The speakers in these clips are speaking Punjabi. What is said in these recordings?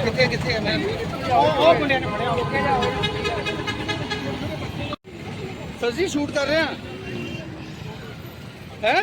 ਕਿੱਥੇ ਕਿੱਥੇ ਸਰ ਜੀ ਸ਼ੂਟ ਕਰ ਰਹੇ ਆ ਹੈ?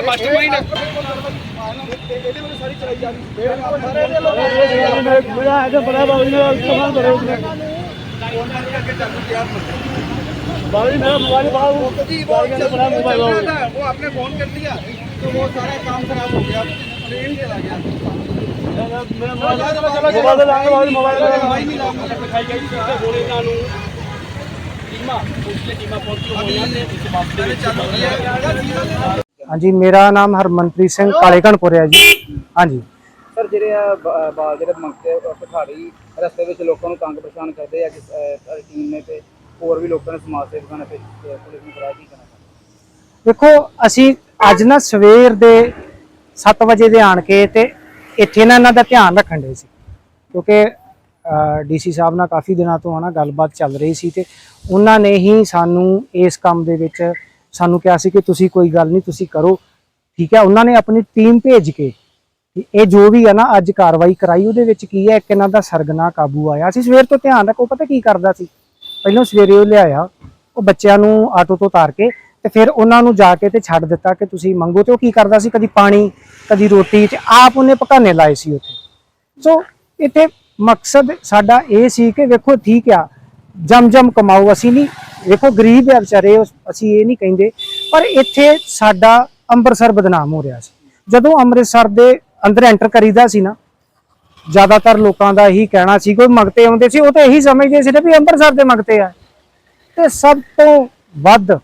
ਮਾਸਟਰਮਾਈਂਡ ਮੇਰਾ ਹੈਗਾ ਬੜਾ ਬਾਬੂ ਜੀ ਇਸਤੇਮਾਲ ਕਰੋ बाबू जी मेरा मोबाइल बाबू जी वो चल चल रहा था वो आपने फोन कर लिया तो वो सारा काम खराब हो गया ट्रेन चला गया मोबाइल लाएंगे बाबू जी मोबाइल ਹਾਂਜੀ ਮੇਰਾ ਨਾਮ ਹਰਮਨਪ੍ਰੀਤ ਸਿੰਘ ਕਾਲੇਕਣਪੁਰ ਹੈ ਜੀ। ਹਾਂਜੀ। ਸਰ ਜਿਹੜੇ ਆ ਬਾਲ ਜਿਹੜੇ ਮੰਗਤੇ ਭਖਾੜੀ ਰਸਤੇ ਵਿੱਚ ਲੋਕਾਂ ਨੂੰ ਤੰਗ ਪਰੇਸ਼ਾਨ ਕਰਦੇ ਆ ਕਿ ਟੀਮ ਨੇ ਤੇ ਹੋਰ ਵੀ ਲੋਕਾਂ ਨੇ ਸਮਾਜ ਸੇਵਕਾਂ ਨੇ ਤੇ ਪੁਲਿਸ ਨੂੰ ਬੁਲਾਇਆ ਕੀ ਕਰਨਾ ਦੇਖੋ ਅਸੀਂ ਅੱਜ ਨਾ ਸਵੇਰ ਦੇ 7 ਵਜੇ ਦੇ ਆਣ ਕੇ ਤੇ ਇੱਥੇ ਨਾ ਇਹਨਾਂ ਦਾ ਧਿਆਨ ਰੱਖਣ ਦੇ ਸੀ। ਕਿਉਂਕਿ ਡੀਸੀ ਸਾਹਿਬ ਨਾਲ ਕਾਫੀ ਦਿਨਾਂ ਤੋਂ ਹਨਾ ਗੱਲਬਾਤ ਚੱਲ ਰਹੀ ਸੀ ਤੇ ਉਹਨਾਂ ਨੇ ਹੀ ਸਾਨੂੰ ਇਸ ਕੰਮ ਦੇ ਵਿੱਚ ਸਾਨੂੰ ਕਿਹਾ ਸੀ ਕਿ ਤੁਸੀਂ ਕੋਈ ਗੱਲ ਨਹੀਂ, ਤੁਸੀਂ ਕਰੋ। ਠੀਕ ਹੈ, ਉਹਨਾਂ ਨੇ ਆਪਣੀ ਟੀਮ ਭੇਜ ਕੇ ਇਹ ਜੋ ਵੀ ਹੈ ਨਾ ਅੱਜ ਕਾਰਵਾਈ ਕਰਾਈ, ਉਹਦੇ ਵਿੱਚ ਕੀ ਹੈ, ਇੱਕ ਇਹਨਾਂ ਦਾ ਸਰਗਨਾ ਕਾਬੂ ਆਇਆ। ਸੀ ਸਵੇਰ ਤੋਂ ਧਿਆਨ ਰੱਖੋ ਪਤਾ ਕੀ ਕਰਦਾ ਸੀ? ਪਹਿਲਾਂ ਸਵੇਰੇ ਉਹ ਲਿਆਇਆ, ਉਹ ਬੱਚਿਆਂ ਨੂੰ ਆਟੋ ਤੋਂ ਉਤਾਰ ਕੇ ਤੇ ਫਿਰ ਉਹਨਾਂ ਨੂੰ ਜਾ ਕੇ ਤੇ ਛੱਡ ਦਿੱਤਾ ਕਿ ਤੁਸੀਂ ਮੰਗੋ ਤੇ ਉਹ ਕੀ ਕਰਦਾ ਸੀ? ਕਦੀ ਪਾਣੀ, ਕਦੀ ਰੋਟੀ ਤੇ ਆਪ ਉਹਨੇ ਪਕਾਨੇ ਲਾਏ ਸੀ ਉੱਥੇ। ਸੋ ਇੱਥੇ ਮਕਸਦ ਸਾਡਾ ਇਹ ਸੀ ਕਿ ਵੇਖੋ ਠੀਕ ਆ ਜਮ ਜਮ ਕਮਾਓ ਅਸੀਂ ਨਹੀਂ। ਵੇਖੋ ਗਰੀਬ ਆ ਵਿਚਾਰੇ ਅਸੀਂ ਇਹ ਨਹੀਂ ਕਹਿੰਦੇ। ਪਰ ਇੱਥੇ ਸਾਡਾ ਅੰਮ੍ਰਿਤਸਰ ਬਦਨਾਮ ਹੋ ਰਿਹਾ ਸੀ। ਜਦੋਂ ਅੰਮ੍ਰਿਤਸਰ ਦੇ ਅੰਦਰ ਐਂਟਰ ਕਰੀਦਾ ਸੀ ਨਾ, ਜ਼ਿਆਦਾਤਰ ਲੋਕਾਂ ਦਾ ਇਹੀ ਕਹਿਣਾ ਸੀ ਕੋਈ ਮੰਗਤੇ ਆਉਂਦੇ ਸੀ। ਉਹ ਤਾਂ ਇਹੀ ਸਮਝਦੇ ਸੀ ਨਾ ਵੀ ਅੰਮ੍ਰਿਤਸਰ ਦੇ ਮੰਗਤੇ ਆ। ਤੇ ਸਭ ਤੋਂ ਵੱਧ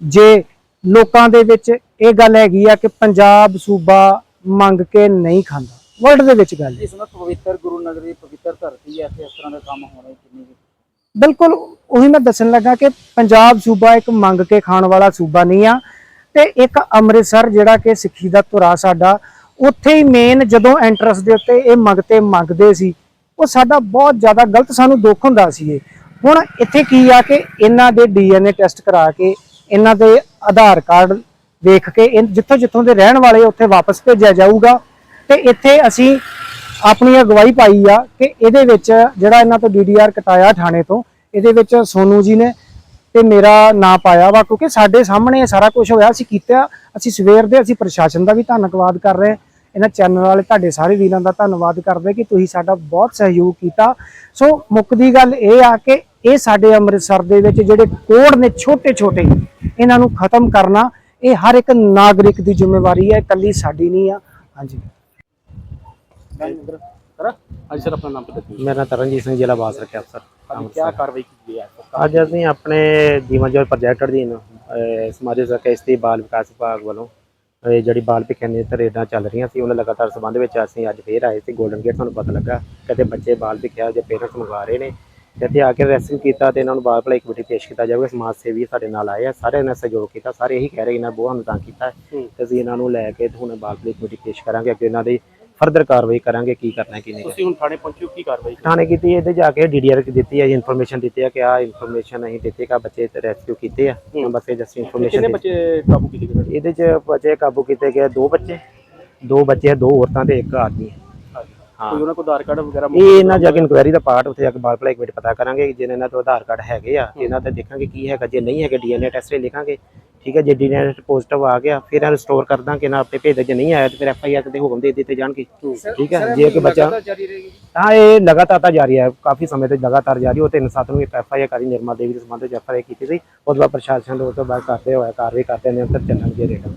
ਜੇ ਲੋਕਾਂ ਦੇ ਵਿੱਚ ਇਹ ਗੱਲ ਹੈਗੀ ਆ ਕਿ ਪੰਜਾਬ ਸੂਬਾ ਮੰਗ ਕੇ ਨਹੀਂ ਖਾਂਦਾ। ਵਰਲਡ ਦੇ ਵਿੱਚ ਗੱਲ ਹੈ। ਇਸ ਨੂੰ ਪਵਿੱਤਰ ਗੁਰੂ ਨਗਰੀ ਪਵਿੱਤਰ ਧਰਤੀ ਹੈ ਇੱਥੇ ਇਸ ਤਰ੍ਹਾਂ ਦੇ ਕੰਮ ਹੋਣੇ ਕਿੰਨੀ ਕੁ ਬਿਲਕੁਲ ਉਹੀ ਮੈਂ ਦੱਸਣ ਲੱਗਾ ਕਿ ਪੰਜਾਬ ਸੂਬਾ ਇੱਕ ਮੰਗ ਕੇ ਖਾਣ ਵਾਲਾ ਸੂਬਾ ਨਹੀਂ ਆ ਤੇ ਇੱਕ ਅੰਮ੍ਰਿਤਸਰ ਜਿਹੜਾ ਕਿ ਸਿੱਖੀ ਦਾ ਧੁਰਾ ਸਾਡਾ ਉੱਥੇ ਹੀ ਮੇਨ ਜਦੋਂ ਐਂਟਰਸ ਦੇ ਉੱਤੇ ਇਹ ਮੰਗਤੇ ਮੰਗਦੇ ਸੀ ਉਹ ਸਾਡਾ ਬਹੁਤ ਜ਼ਿਆਦਾ ਗਲਤ ਸਾਨੂੰ ਦੁੱਖ ਹੁੰਦਾ ਸੀ ਇਹ। ਹੁਣ ਇੱਥੇ ਕੀ ਆ ਕਿ ਇਹਨਾਂ ਦੇ ਡੀਐਨਏ ਟੈਸਟ ਕਰਾ ਕੇ ਇਹਨਾਂ ਦੇ ਆਧਾਰ ਕਾਰਡ ਵੇਖ ਕੇ ਜਿੱਥੋਂ ਜਿੱਥੋਂ ਦੇ ਰਹਿਣ ਵਾਲੇ ਉੱਥੇ ਵਾਪਸ ਭੇਜਿਆ ਜਾਊਗਾ ਤੇ ਇੱਥੇ ਅਸੀਂ ਆਪਣੀ ਅਗਵਾਈ ਪਾਈ ਆ ਕਿ ਇਹਦੇ ਵਿੱਚ ਜਿਹੜਾ ਇਹਨਾਂ ਤੋਂ ਡੀਡੀਆਰ ਕਟਾਇਆ ਥਾਣੇ ਤੋਂ, ਇਹਦੇ ਵਿੱਚ ਸੋਨੂ ਜੀ ਨੇ ਤੇ ਮੇਰਾ ਨਾਂ ਪਾਇਆ ਵਾ, ਕਿਉਂਕਿ ਸਾਡੇ ਸਾਹਮਣੇ ਇਹ ਸਾਰਾ ਕੁਝ ਹੋਇਆ, ਅਸੀਂ ਕੀਤਾ, ਅਸੀਂ ਸਵੇਰ ਦੇ ਅਸੀਂ ਪ੍ਰਸ਼ਾਸਨ ਦਾ ਵੀ ਧੰਨਵਾਦ ਕਰ ਰਹੇ ਇਹਨਾਂ ਚੈਨਲ ਵਾਲੇ ਤੁਹਾਡੇ ਸਾਰੇ ਵੀਰਾਂ ਦਾ ਧੰਨਵਾਦ ਕਰਦੇ ਕਿ ਤੁਸੀਂ ਸਾਡਾ ਬਹੁਤ ਸਹਿਯੋਗ ਕੀਤਾ। ਸੋ ਮੁੱਕਦੀ ਗੱਲ ਇਹ ਆ ਕਿ ਇਹ ਸਾਡੇ ਅੰਮ੍ਰਿਤਸਰ ਦੇ ਵਿੱਚ ਜਿਹੜੇ ਕੋੜ ਨੇ ਛੋਟੇ ਛੋਟੇ ਇਹਨਾਂ ਨੂੰ ਖਤਮ ਕਰਨਾ, ਇਹ ਹਰ ਇੱਕ ਨਾਗਰਿਕ ਦੀ ਜ਼ਿੰਮੇਵਾਰੀ ਹੈ, ਇਕੱਲੀ ਸਾਡੀ ਨਹੀਂ ਆ। ਹਾਂਜੀ। ਸਰ ਆਪਣਾ ਨਾਮ ਮੇਰਾ ਨਾਂ ਤਰਨਜੀਤ ਸਿੰਘ ਜ਼ਿਲ੍ਹਾ ਬਾਸ ਰੱਖਿਆ ਅਫਸਰ ਦਿਓ ਕੀ ਕਾਰਵਾਈ ਕੀਤੀ ਹੈ? ਅੱਜ ਅਸੀਂ ਆਪਣੇ ਜੀਵਨ ਜੋਤ ਪ੍ਰੋਜੈਕਟ ਅਧੀਨ ਸਮਾਜਿਕ ਸੁਰੱਖਿਆ ਇਸਤਰੀ ਬਾਲ ਵਿਕਾਸ ਵਿਭਾਗ ਵੱਲੋਂ ਇਹ ਜਿਹੜੀ ਬਾਲ ਭਿੱਖਿਆ ਨੇ ਤਰੇਡਾਂ ਚੱਲ ਰਹੀਆਂ ਸੀ ਉਹਨਾਂ ਲਗਾਤਾਰ ਸੰਬੰਧ ਵਿੱਚ ਅਸੀਂ ਅੱਜ ਫੇਰ ਆਏ ਸੀ। 골ਡਨ ਗੇਟ ਤੁਹਾਨੂੰ ਪਤਾ ਲੱਗਾ ਕਹਿੰਦੇ ਬੱਚੇ ਬਾਲ ਭਿੱਖਿਆ ਜੇ ਪੇਰੈਂਟਸ ਮੰਗਵਾ ਰਹੇ ਨੇ। ਤੇ ਇੱਥੇ ਆ ਕੇ ਰੈਸਕਿਊ ਕੀਤਾ ਤੇ ਇਹਨਾਂ ਨੂੰ ਬਾਲ ਭਲਾਈ ਕਮੇਟੀ ਪੇਸ਼ ਕੀਤਾ ਜਾਵੇਗਾ ਸਮਾਜ ਸੇਵੀ ਸਾਡੇ ਨਾਲ ਆਏ ਆ ਸਾਰਿਆਂ ਨੇ ਸਹਿਯੋਗ ਕੀਤਾ। ਸਾਰੇ ਇਹੀ ਕਹਿ ਰਹੇ ਇਹਨਾਂ ਬਹੁਤ ਸਾਨੂੰ ਤੰਗ ਕੀਤਾ। ਤੇ ਅਸੀਂ ਇਹਨਾਂ ਨੂੰ ਲੈ ਕੇ ਤੇ ਹੁਣ ਬਾਲ ਭਲਾਈ ਕਮੇਟੀ ਪੇਸ਼ ਕਰਾਂਗੇ। ਅੱਗੇ ਇਹਨਾਂ ਦੀ ਫਰਦਰ ਕਾਰਵਾਈ ਕਰਾਂਗੇ ਕੀ ਕਰਨਾ ਕੀ ਨਹੀਂ ਤੁਸੀਂ ਹੁਣ ਥਾਣੇ ਪਹੁੰਚੋ ਕੀ ਕਾਰਵਾਈ ਥਾਣੇ ਕੀਤੀ ਇਹਦੇ ਜਾ ਕੇ ਡੀਡੀਆਰ ਦਿੱਤੀ ਹੈ ਇਨਫੋਰਮੇਸ਼ਨ ਦਿੱਤੀ ਹੈ ਕਿ ਆ ਇਨਫੋਰਮੇਸ਼ਨ ਅਸੀਂ ਦਿੱਤੀ ਕਿ ਆਹ ਬੱਚੇ ਰੈਸਕਿਊ ਕੀਤੇ ਆ। ਹੁਣ ਬਸ ਇਹ ਜਸਟ ਕਿੰਨੇ ਇਨਫੋਰਮੇਸ਼ਨ ਬੱਚੇ ਕਾਬੂ ਕੀਤੇ ਗਏ ਇਹਦੇ ਚ ਬੱਚੇ ਕਾਬੂ ਕੀਤੇ ਗਏ ਦੋ ਬੱਚੇ ਦੋ ਬੱਚੇ ਦੋ ਔਰਤਾਂ ਤੇ ਇੱਕ ਆਦਮੀ ਹੈ। ਹਾਂ ਕੋਈ ਉਹਨਾਂ ਕੋਲ ਆਧਾਰ ਕਾਰਡ ਵਗੈਰਾ ਇਹ ਇਹਨਾਂ ਜਾ ਕੇ ਇਨਕੁਆਇਰੀ ਦਾ ਪਾਰਟ ਉੱਥੇ ਜਾ ਕੇ ਬਾਲ ਭਲਾਈ ਕਮੇਟੀ ਪਤਾ ਕਰਾਂਗੇ ਜੇ ਇਹਨਾਂ ਤੋਂ ਆਧਾਰ ਕਾਰਡ ਹੈਗੇ ਆ ਇਹਨਾਂ ਤੇ ਦੇਖਾਂਗੇ ਕੀ ਹੈਗਾ ਜੇ ਨਹੀਂ ਹੈਗੇ ਡੀਐਨਏ ਟੈਸਟ ਲਿਖਾਂਗੇ। ਠੀਕ ਹੈ ਜੇ ਡੀਐਨਏ ਪੋਜ਼ਿਟਿਵ ਆ ਗਿਆ ਫਿਰ ਇਹ ਸਟੋਰ ਕਰ ਦਾਂਗੇ ਨਾ ਆਪਣੇ ਭੇਜ ਦੇ ਜੇ ਨਹੀਂ ਆਇਆ ਤੇ ਫਿਰ ਐਫ ਆਈ ਆਰ ਤੇ ਹੁਕਮ ਦੇ ਦਿੱਤੇ ਜਾਣਗੇ। ਠੀਕ ਹੈ ਜੇ ਕੋਈ ਬੱਚਾ ਹਾਂ ਇਹ ਲਗਾਤਾਰ ਤਾਂ ਜਾਰੀ ਹੈ ਕਾਫੀ ਸਮੇਂ ਤੋਂ ਲਗਾਤਾਰ ਜਾਰੀ ਤਿੰਨ ਸੱਤ ਨੂੰ ਇੱਕ ਐਫ ਆਈ ਆਰ ਕਰੀ ਨਿਰਮਾ ਦੇਵੀ ਦੇ ਸੰਬੰਧ ਵਿੱਚ ਐਫ ਆਈ ਆਰ ਕੀਤੀ ਸੀ। ਉਸ ਤੋਂ ਬਾਅਦ ਪ੍ਰਸ਼ਾਸਨ ਦੇ ਉਸ ਤੋਂ ਬਾਅਦ ਕਰਦੇ ਹੋਇਆ ਕਾਰਵਾਈ ਕਰਦੇ ਨਿਰੰਤਰ ਚੱਲਣਗੇ ਰੇਟ